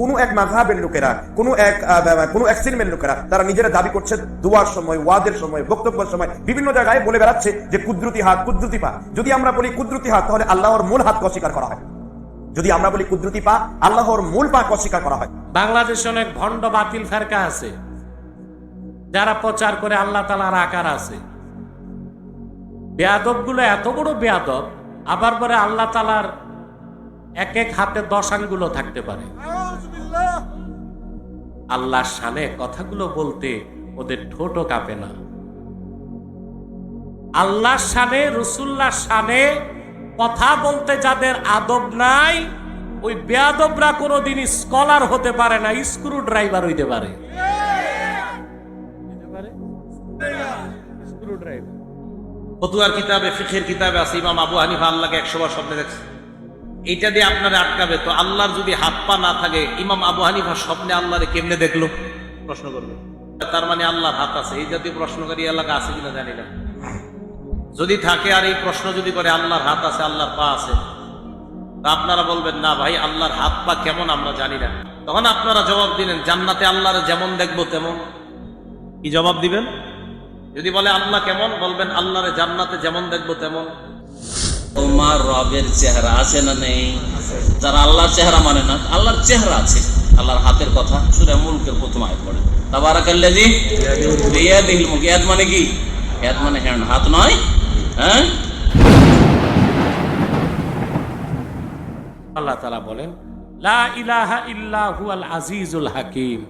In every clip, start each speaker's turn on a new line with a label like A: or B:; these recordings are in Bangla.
A: কোনো এক মাঝহাবের লোকেরা, কোনো এক কোনো এক সিনেমের লোকেরা, তারা নিজেরা দাবি করছে দোয়ার সময়, ওয়াদের সময়, বক্তব্যের সময়, বিভিন্ন জায়গায় বলে বেড়াচ্ছে যে কুদরতি হাত, কুদরতি পা। যদি আমরা বলি কুদরতি হাত, তাহলে আল্লাহর মূল হাতকে অস্বীকার করা হয়? যদি আমরা বলি কুদরতি পা, আল্লাহর মূল পাকে অস্বীকার করা হয়?
B: বাংলাদেশে অনেক ভণ্ড বাতিল ফেরকা আছে, যারা প্রচার করে আল্লাহ তালার আকার আছে। বেয়াদবগুলো এত বড় বেয়াদব, আবার পরে আল্লাহ তালার এক এক হাতে দশ আঙ্গুলো থাকতে পারে। আল্লাহর শানে কথাগুলো বলতে ওদের ঠোঁটও কাঁপে না। আল্লাহর শানে রসুল্লাহ শানে কথা বলতে যাদের আদব নাই ওই বেয়াদবরা কোনোদিন স্কলার হতে পারে না স্ক্রু ড্রাইভার হইতে পারে। হইতে পারে? স্ক্রু ড্রাইভার
C: ফতুয়ার কিতাবে ফিখের কিতাবে আছে ইমাম আবু হানিফা আল্লাহকে একশো বার স্বপ্নে দেখছে। এইটা দিয়ে আপনারা আটকাবে। তো আল্লাহর যদি হাত পা না থাকে ইমাম আবু হানিফা স্বপ্নে আল্লাহরে কেমনে দেখল? প্রশ্ন করবে। তার মানে আল্লাহর হাত আছে। এই জাতীয় প্রশ্নকারী এলাকা আছে কিনা জানি না। যদি থাকে আর এই প্রশ্ন যদি করে আল্লাহর হাত আছে আল্লাহর পা আছে তা আপনারা বলবেন না ভাই আল্লাহর হাত পা কেমন আমরা জানি না। তখন আপনারা জবাব দিলেন জান্নাতে আল্লাহরে যেমন দেখব তেমন। কি জবাব দিবেন? যদি বলে আল্লাহ কেমন? বলবেন আল্লাহরে জান্নাতে যেমন দেখব তেমন।
D: তোমার রবের চেহারা আছে না নেই? যারা আল্লাহর চেহারা মানে না, আল্লাহর চেহারা আছে। আল্লাহর হাতের কথা সুরে মুলকের প্রথম আয় পড়ে। তাবারাকাল্লাজি বিয়াদিহিল ইয়াদ মানে কি? ইয়াদ মানে হ্যান্ড হাত নয় হ্যাঁ?
B: আল্লাহ তালা বলেন, লা ইলাহা ইল্লাহু আল আজিজুল হাকিম।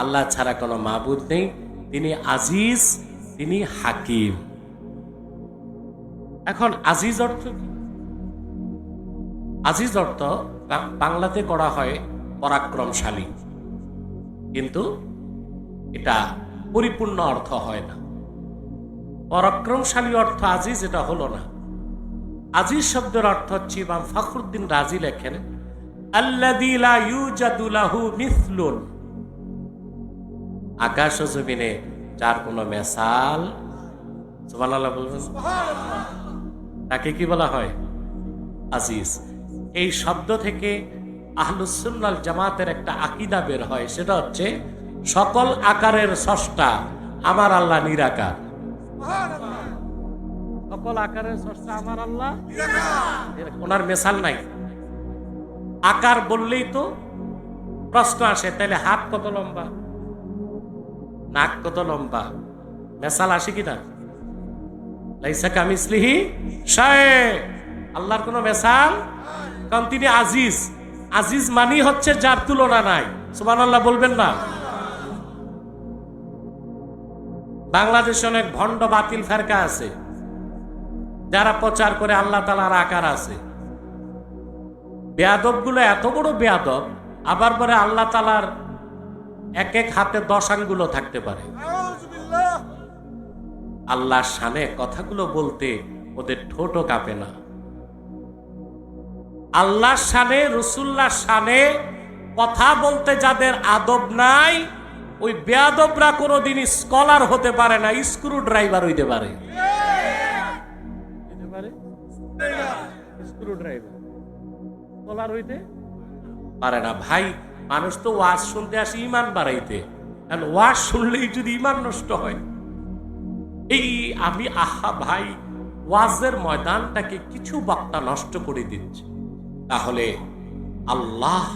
B: আল্লাহ ছাড়া কোনো মাবুদ নেই, তিনি আজিজ, তিনি হাকিম। এখন আজিজ অর্থ কি? আজিজ অর্থ বাংলাতে করা হয় পরাক্রমশালী। কিন্তু এটা পরিপূর্ণ অর্থ হয় না। পরাক্রমশালী অর্থ আজিজ, এটা হলো না। আজিজ শব্দের অর্থ হচ্ছে ইমাম ফখরুদ্দিন রাজি লেখেন আকাশ জমিনে যার কোনো মেসাল বলবেন? তাকে কি বলা হয়? আজিজ এই শব্দ থেকে আহলুসুন্নাল জামাতের একটা আকিদা বের হয়। সেটা হচ্ছে সকল আকারের স্রষ্টা আমার আল্লাহ নিরাকার। সকল আকারের স্রষ্টা আমার আল্লাহ ওনার মেশাল নাই। আকার বললেই তো প্রশ্ন আসে তাহলে হাত কত লম্বা? নাক কত লম্বা? মেশাল আসে কিনা লাইসা কামিসলিহি শায়ে আল্লাহর কোনো মেশাল কারণ তিনি আজিজ। আজিজ মানি হচ্ছে যার তুলনা নাই। সুমান আল্লাহ বলবেন না। বাংলাদেশে অনেক ভণ্ড বাতিল ফেরকা আছে, যারা প্রচার করে আল্লাহ তালার আকার আছে। বেয়াদবগুলো এত বড় বেয়াদব, আবার পরে আল্লাহ তালার এক এক হাতে দশ আঙ্গুলো থাকতে পারে। আল্লাহর শানে কথাগুলো বলতে ওদের ঠোঁটও কাঁপে না। আল্লাহর শানে রসুল্লাহ শানে কথা বলতে যাদের আদব নাই, ওই বেয়াদবরা কোনোদিন স্কলার হতে পারে না স্ক্রু ড্রাইভার হইতে পারে? পারে না। ভাই, মানুষ তো ওয়াজ শুনতে আসে ইমান বাড়াইতে। ওয়াজ শুনলেই যদি ইমান নষ্ট হয়। এই আমি আহা ভাই, ওয়াজের ময়দানটাকে কিছু বক্তা নষ্ট করে দিচ্ছে। তাহলে আল্লাহ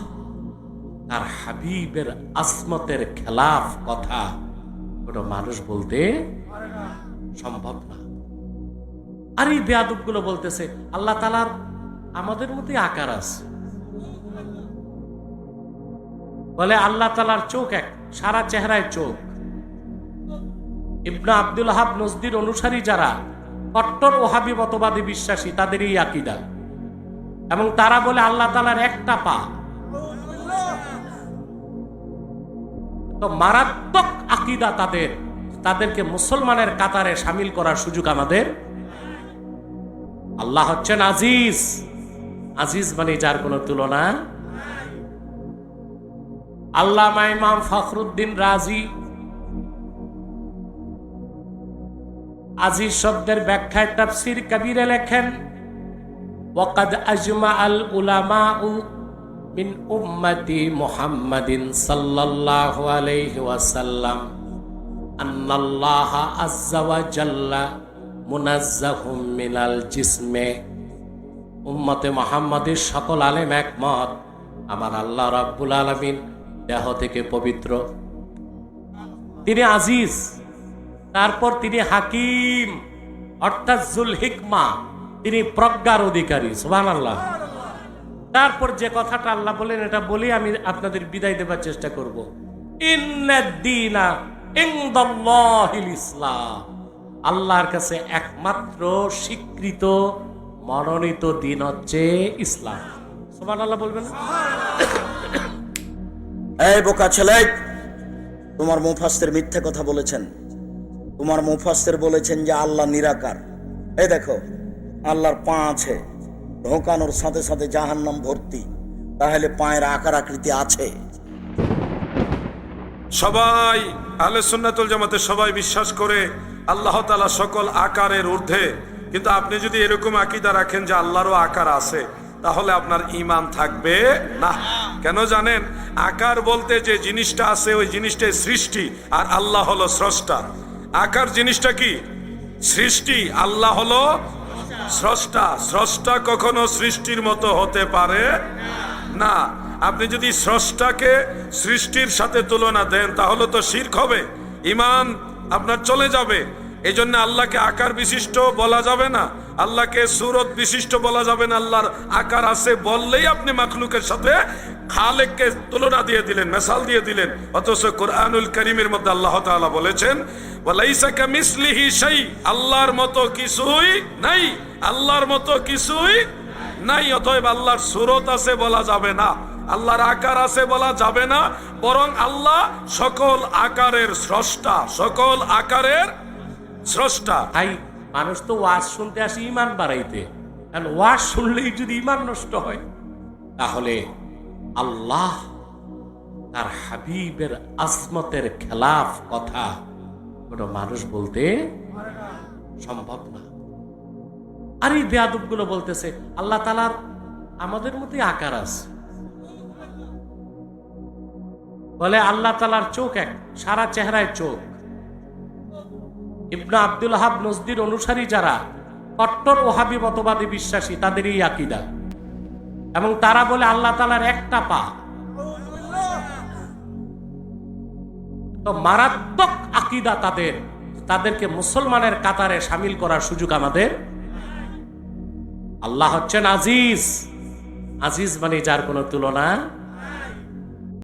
B: তার হাবিবের আসমতের খেলাফ কথা কোনো মানুষ বলতে সম্ভব না। আর এই বেয়াদবগুলো বলতেছে, আল্লাহ তালার আমাদের মধ্যে আকার আছে। বলে আল্লাহ তালার চোখ এক, সারা চেহারায় চোখ। ইবনা আব্দুল হাব নজদির অনুসারী যারা, কট্টর ওহাবি মতবাদী বিশ্বাসী, তাদের এই আকিদা। এবং তারা বলে আল্লাহ তালার একটা পা। তো মারাত্মক আকিদা তাদের, তাদেরকে মুসলমানের কাতারে সামিল করার সুযোগ আমাদের আল্লাহ হচ্ছেন আজিজ। আজিজ মানে যার কোনো তুলনা আল্লাহ ইমাম ফখরুদ্দিন রাজি আজিজ শব্দের ব্যাখ্যায় তাফসির কবিরে লেখেন, ওয়াকাদ আজমা আল উলামা মিন উম্মতি মুহাম্মাদিন সাল্লাল্লাহু আলাইহি ওয়াসাল্লাম। আন্নাল্লাহ আজ্জা ওয়া জাল্লা মুনাজ্জাহুম মিনাল জিসমে। উম্মতে মুহাম্মাদের সকল আলেম একমত, আমার আল্লাহ রাব্বুল আলামিন দেহ থেকে পবিত্র। তিনি আজিজ। তারপর তিনি হাকিম, অর্থাৎ জুল হিকমা তিনি প্রজ্ঞার অধিকারী সুবহান আল্লাহ তারপর যে কথাটা আল্লাহ বলেন, এটা বলি আমি আপনাদের বিদায় দেবার চেষ্টা করব। ইসলাম। আল্লাহর কাছে একমাত্র স্বীকৃত, মনোনীত দিন হচ্ছে ইসলাম। সুবহানাল্লাহ বলবেন না?
E: এই বোকা ছেলে, তোমার মুফাস্তের মিথ্যে কথা বলেছেন। তোমার মুফাস্তের বলেছেন যে আল্লাহ নিরাকার। এই দেখো, আল্লাহর পা আছে, ঢোকানোর সাথে সাথে জাহান্নাম ভর্তি, তাহলে পায়ের আকার আকৃতি আছে।
F: সবাই, আহলে সুন্নাতুল জামাতে সবাই বিশ্বাস করে, আল্লাহ তালা সকল আকারের ঊর্ধ্বে। কিন্তু আপনি যদি এরকম আকিদা রাখেন যে আল্লাহরও আকার আছে, তাহলে আপনার ইমান থাকবে না। কেন জানেন? আকার বলতে যে জিনিসটা আছে, ওই জিনিসটাই সৃষ্টি, আর আল্লাহ হলো স্রষ্টা। আকার জিনিসটা কি? সৃষ্টি। আল্লাহ হলো স্রষ্টা। স্রষ্টা কখনো সৃষ্টির মতো হতে পারে না। আপনি যদি স্রষ্টাকে সৃষ্টির সাথে তুলনা দেন, তাহলে তো শির্ক হবে। ইমান আপনার চলে যাবে। এই জন্য আল্লাহকে আকার বিশিষ্ট বলা যাবে না। আল্লাহকে সুরত বিশিষ্ট বলা যাবে না। আল্লাহর আকার আছে বললেই আপনি মাখলুকের সাথে খালেককে তুলনা দিয়ে দিলেন, মেসাল দিয়ে দিলেন। অথচ কোরআনুল করিমের মধ্যে আল্লাহ তাআলা বলেছেন শাই আল্লাহর মতো কিছুই নাই, আল্লাহর মতো কিছুই নাই, অতএব আল্লাহর সুরত আছে বলা যাবে না, আল্লাহর আকার আছে বলা যাবে না, বরং আল্লাহ সকল আকারের স্রষ্টা, সকল আকারের স্রষ্টা।
B: ভাই, মানুষ তো ওয়াজ শুনতে আসে, ইমান বাড়াইতে। ওয়াজ শুনলেই যদি ইমান নষ্ট হয়, তাহলে আল্লাহ তার হাবিবের আজমতের খেলাফ কথা কোনো মানুষ বলতে সম্ভব না। আর এই বেয়াদবগুলো বলতেছে, আল্লাহ তালার আমাদের মধ্যে আকার আছে। বলে আল্লাহ তালার চোখ এক, সারা চেহারায় চোখ। ইবনা আব্দুল হাব নজদির অনুসারী যারা কট্টর ওহাবি মতবাদী বিশ্বাসী, তাদের এই আকিদা। এবং তারা বলে, আল্লাহ তালার একটা পা। তো মারাত্মক আকিদা তাদের, তাদেরকে মুসলমানের কাতারে সামিল করার সুযোগ আমাদের আল্লাহ হচ্ছেন আজিজ। আজিজ মানে যার কোনো তুলনা